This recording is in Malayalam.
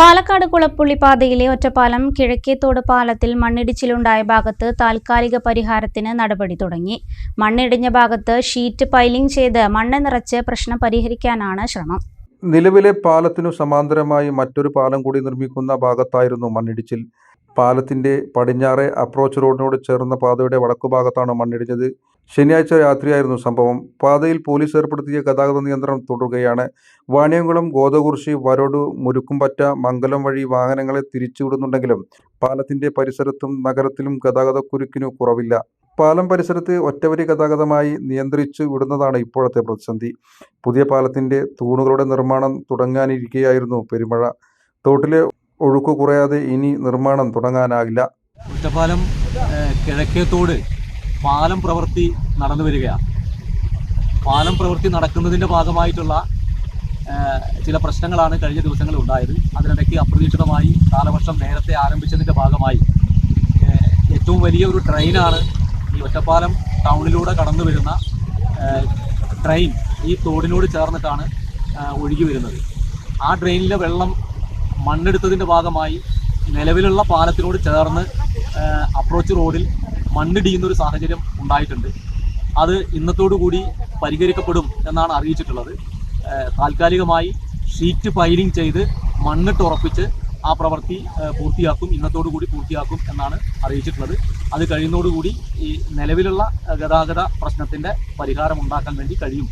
പാലക്കാട് കുളപ്പുള്ളി പാതയിലെ ഒറ്റപ്പാലം കിഴക്കേത്തോട് പാലത്തിൽ മണ്ണിടിച്ചിലുണ്ടായ ഭാഗത്ത് താൽക്കാലിക പരിഹാരത്തിന് നടപടി തുടങ്ങി. മണ്ണിടിഞ്ഞ ഭാഗത്ത് ഷീറ്റ് പൈലിംഗ് ചെയ്ത് മണ്ണ് നിറച്ച് പ്രശ്നം പരിഹരിക്കാനാണ് ശ്രമം. നിലവിലെ പാലത്തിനു സമാന്തരമായി മറ്റൊരു പാലം കൂടി നിർമ്മിക്കുന്ന ഭാഗത്തായിരുന്നു മണ്ണിടിച്ചിൽ. പാലത്തിന്റെ പടിഞ്ഞാറെ അപ്രോച്ച് റോഡിനോട് ചേർന്ന പാതയുടെ വടക്കുഭാഗത്താണ് മണ്ണിടിഞ്ഞത്. ശനിയാഴ്ച രാത്രിയായിരുന്നു സംഭവം. പാതയിൽ പോലീസ് ഏർപ്പെടുത്തിയ ഗതാഗത നിയന്ത്രണം തുടരുകയാണ്. വാണിയംകുളം ഗോതകുർശി വരോട് മുരുക്കുംപറ്റ മംഗലം വഴി വാഹനങ്ങളെ തിരിച്ചുവിടുന്നുണ്ടെങ്കിലും പാലത്തിന്റെ പരിസരത്തും നഗരത്തിലും ഗതാഗത കുരുക്കിനു കുറവില്ല. പാലം പരിസരത്ത് ഒറ്റവരി ഗതാഗതമായി നിയന്ത്രിച്ചു വിടുന്നതാണ് ഇപ്പോഴത്തെ പ്രതിസന്ധി. പുതിയ പാലത്തിന്റെ തൂണുകളുടെ നിർമ്മാണം തുടങ്ങാനിരിക്കെയായിരുന്നു പെരുമഴ. തോട്ടിലെ ഒഴുക്ക് കുറയാതെ ഇനി നിർമ്മാണം തുടങ്ങാനാകില്ല. കിഴക്കേത്തോട് പാലം പ്രവൃത്തി നടന്നു വരികയാണ്. പാലം പ്രവൃത്തി നടക്കുന്നതിന്റെ ഭാഗമായിട്ടുള്ള ചില പ്രശ്നങ്ങളാണ് കഴിഞ്ഞ ദിവസങ്ങളിൽ ഉണ്ടായത്. അതിനിടയ്ക്ക് അപ്രതീക്ഷിതമായി കാലവർഷം നേരത്തെ ആരംഭിച്ചതിന്റെ ഭാഗമായി ഏറ്റവും വലിയ ഒരു ട്രെയിനാണ് ഈ ഒറ്റപ്പാലം ടൗണിലൂടെ കടന്നു വരുന്ന ട്രെയിൻ ഈ തോടിനോട് ചേർന്നിട്ടാണ് ഒഴുകി വരുന്നത്. ആ ട്രെയിനിലെ വെള്ളം മണ്ണെടുത്തതിന്റെ ഭാഗമായി നിലവിലുള്ള പാലത്തിനോട് ചേർന്ന് അപ്രോച്ച് റോഡിൽ മണ്ണിടിയുന്ന ഒരു സാഹചര്യം ഉണ്ടായിട്ടുണ്ട്. അത് ഇന്നത്തോടു കൂടി പരിഹരിക്കപ്പെടും എന്നാണ് അറിയിച്ചിട്ടുള്ളത്. താൽക്കാലികമായി ഷീറ്റ് പൈലിംഗ് ചെയ്ത് മണ്ണിട്ട് ഉറപ്പിച്ച് ആ പ്രവൃത്തി പൂർത്തിയാക്കും ഇന്നത്തോടു കൂടി പൂർത്തിയാക്കും എന്നാണ് അറിയിച്ചിട്ടുള്ളത്. അത് കഴിയുന്നതോടുകൂടി ഈ നിലവിലുള്ള ഗതാഗത പ്രശ്നത്തിന്റെ പരിഹാരം ഉണ്ടാക്കാൻ വേണ്ടി കഴിയും.